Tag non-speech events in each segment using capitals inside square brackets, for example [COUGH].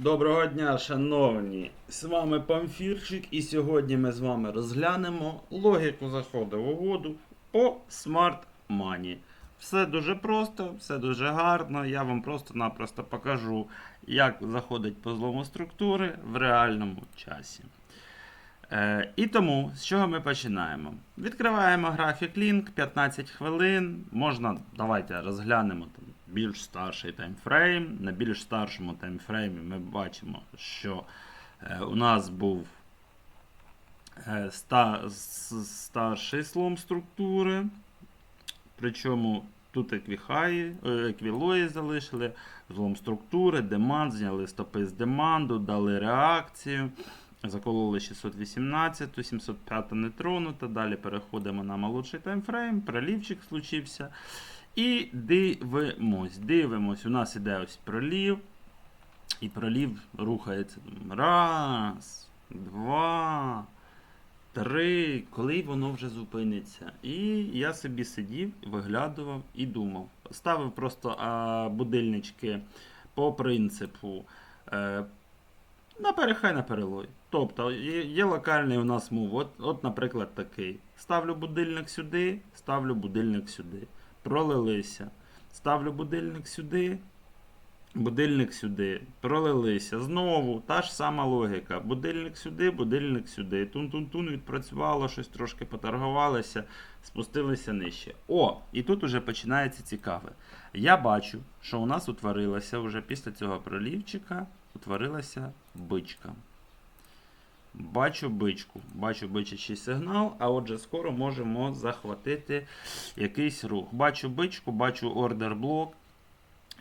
Доброго дня, шановні! З вами Памфірчик, і сьогодні ми з вами розглянемо логіку заходу в угоду по Smart Money. Все дуже просто, все дуже гарно. Я вам просто-напросто покажу, як заходить по злому структури в реальному часі. Е, і тому, з чого ми починаємо? Відкриваємо графік Link 15 хвилин. Можна, давайте розглянемо там, більш старший таймфрейм. На більш старшому таймфреймі ми бачимо, що е, у нас був е, старший слом структури. Причому тут еквіхаї, е, еквілої залишили, злом структури, деманд, зняли стопи з деманду, дали реакцію. Закололи 618, 705 не тронута. Далі переходимо на молодший таймфрейм, пролівчик случився. І дивимось. Дивимось, у нас іде ось пролів. І пролів рухається. Раз, два, три. Коли воно вже зупиниться. І я собі сидів, виглядував і думав. Ставив просто а, будильнички по принципу. Е, на на перелой. Тобто є локальний у нас мув. От, от, наприклад, такий. Ставлю будильник сюди, ставлю будильник сюди. Пролилися. Ставлю будильник сюди, будильник сюди. Пролилися. Знову та ж сама логіка. Будильник сюди, будильник сюди. Тун-тун-тун відпрацювало, щось трошки поторгувалося, спустилися нижче. О, і тут уже починається цікаве. Я бачу, що у нас утворилася вже після цього пролівчика утворилася бичка. Бачу бичку, бачу бичачий сигнал, а отже, скоро можемо захватити якийсь рух. Бачу бичку, бачу ордер блок.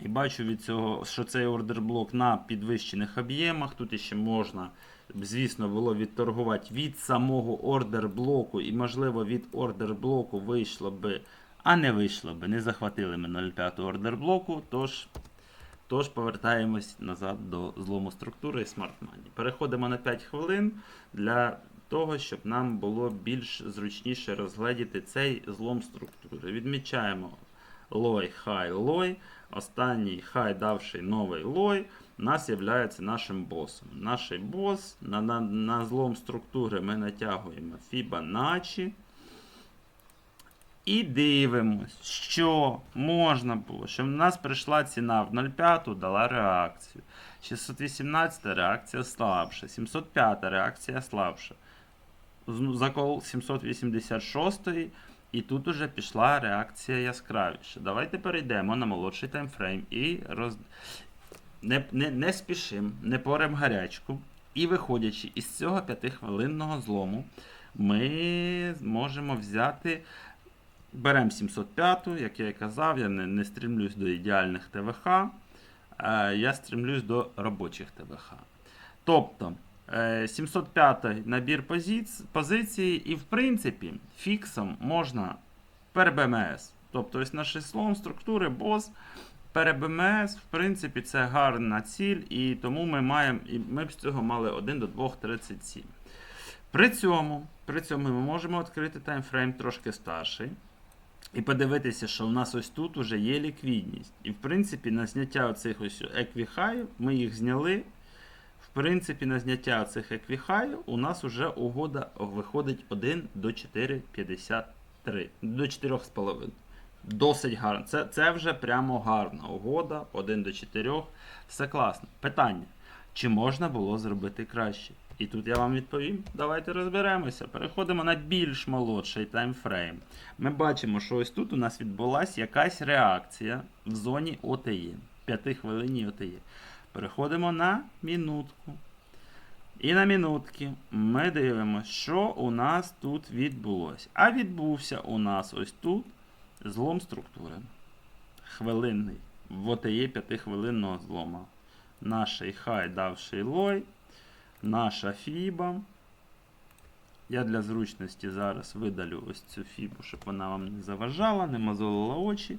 І бачу від цього, що цей ордер блок на підвищених об'ємах. Тут ще можна, звісно, було відторгувати від самого ордер блоку, і, можливо, від ордер блоку вийшло би, а не вийшло би. Не захватили ми 0,5 ордер блоку. Тож Тож повертаємось назад до злому структури і Smart Money. Переходимо на 5 хвилин для того, щоб нам було більш зручніше розгледіти цей злом структури. Відмічаємо лой, хай, лой. Останній хай давший новий лой нас є нашим босом. Наш бос на, на, на злом структури ми натягуємо Fibonacci. І дивимось, що можна було, що в нас прийшла ціна в 0,5, дала реакцію. 618 реакція слабша, 705 реакція слабша. Закол 786 і тут уже пішла реакція яскравіша. Давайте перейдемо на молодший таймфрейм і роз... не, не, не спішим, не порем гарячку. І виходячи із цього 5-хвилинного злому, ми зможемо взяти Беремо 705, як я і казав, я не, не стрімлюсь до ідеальних ТВХ, е, я стрімлюсь до робочих ТВХ. Тобто е, 705 набір позиц, позицій, і в принципі фіксом можна per BMS. Тобто ось наш слом структури бос per BMS, в принципі, це гарна ціль, і тому ми маємо, і ми б з цього мали 1 до 2,37. При цьому, при цьому ми можемо відкрити таймфрейм трошки старший. І подивитися, що у нас ось тут вже є ліквідність. І в принципі, на зняття оцих ось еквіхаїв, ми їх зняли. В принципі, на зняття цих еквіхаїв у нас вже угода виходить 1 до 4,53. До 4,5. Досить гарно. Це, це вже прямо гарна угода. 1 до 4. Все класно. Питання. Чи можна було зробити краще? І тут я вам відповім. Давайте розберемося. Переходимо на більш молодший таймфрейм. Ми бачимо, що ось тут у нас відбулася якась реакція в зоні ОТЄ. 5 хвилині ОТЄ. Переходимо на мінутку. І на мінутки ми дивимося, що у нас тут відбулося. А відбувся у нас ось тут злом структури. Хвилинний. В ОТЄ 5-хвилинного злома. Наший хай давший лой наша фіба. Я для зручності зараз видалю ось цю фібу, щоб вона вам не заважала, не мозолила очі.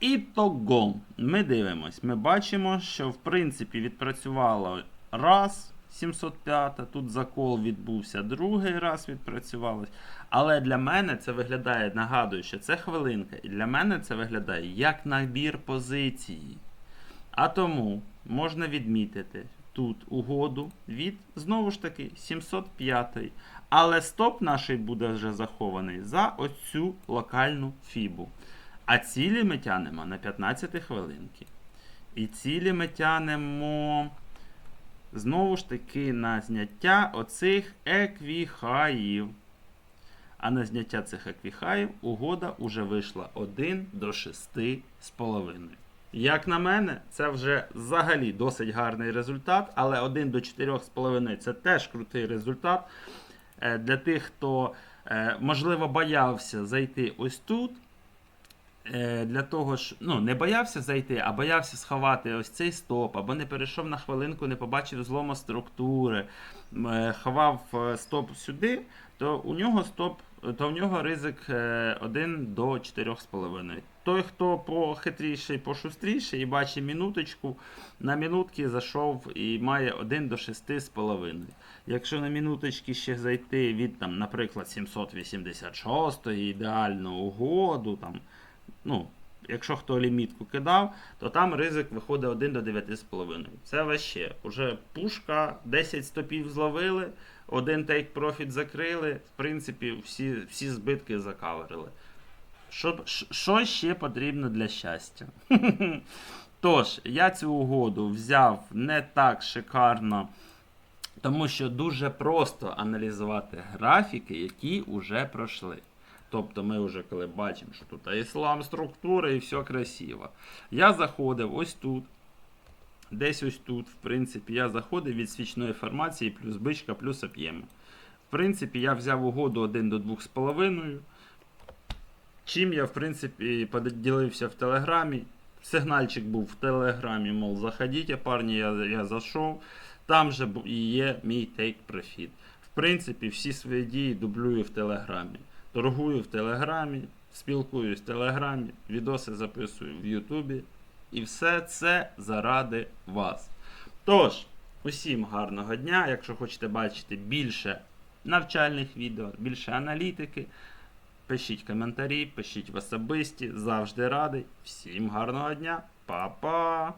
І того ми дивимось. Ми бачимо, що в принципі відпрацювало раз 705, тут закол відбувся другий раз відпрацювалось. Але для мене це виглядає, нагадую, що це хвилинка, і для мене це виглядає як набір позиції. А тому можна відмітити, тут угоду від, знову ж таки, 705. Але стоп наш буде вже захований за оцю локальну фібу. А цілі ми тянемо на 15 хвилинки. І цілі ми тянемо знову ж таки на зняття оцих еквіхаїв. А на зняття цих еквіхаїв угода вже вийшла 1 до 6,5. Як на мене, це вже взагалі досить гарний результат, але 1 до 4,5 це теж крутий результат. Е, Для тих, хто, е, можливо, боявся зайти ось тут. Е, Для того ж, ну, не боявся зайти, а боявся сховати ось цей стоп, або не перейшов на хвилинку, не побачив злому структури, ховав стоп сюди, то у нього стоп, то в нього ризик е, 1 до 4,5. Той, хто похитріший, пошустріший і бачить минуточку, на минутки зайшов і має 1 до 6,5. Якщо на минуточки ще зайти від, там, наприклад, 786 ідеальну угоду, там, ну, якщо хто лімітку кидав, то там ризик виходить 1 до 9,5. Це ваще. Уже пушка, 10 стопів зловили, один тейк профіт закрили, в принципі, всі, всі збитки закаверили. Що, що ще потрібно для щастя? [LAUGHS] Тож, я цю угоду взяв не так шикарно, тому що дуже просто аналізувати графіки, які вже пройшли. Тобто ми вже коли бачимо, що тут іслам структура і все красиво. Я заходив ось тут. Десь ось тут, в принципі, я заходив від свічної формації плюс бичка, плюс об'єми. В принципі, я взяв угоду 1 до 2,5. Чим я, в принципі, поділився в Телеграмі. Сигнальчик був в Телеграмі, мол, заходіть, парні, я, я зайшов. Там же і є мій take profit. В принципі, всі свої дії дублюю в Телеграмі. Торгую в Телеграмі, спілкуюсь в Телеграмі, відоси записую в Ютубі. І все це заради вас. Тож, усім гарного дня. Якщо хочете бачити більше навчальних відео, більше аналітики, пишіть коментарі, пишіть в особисті, завжди радий. Всім гарного дня. Па-па!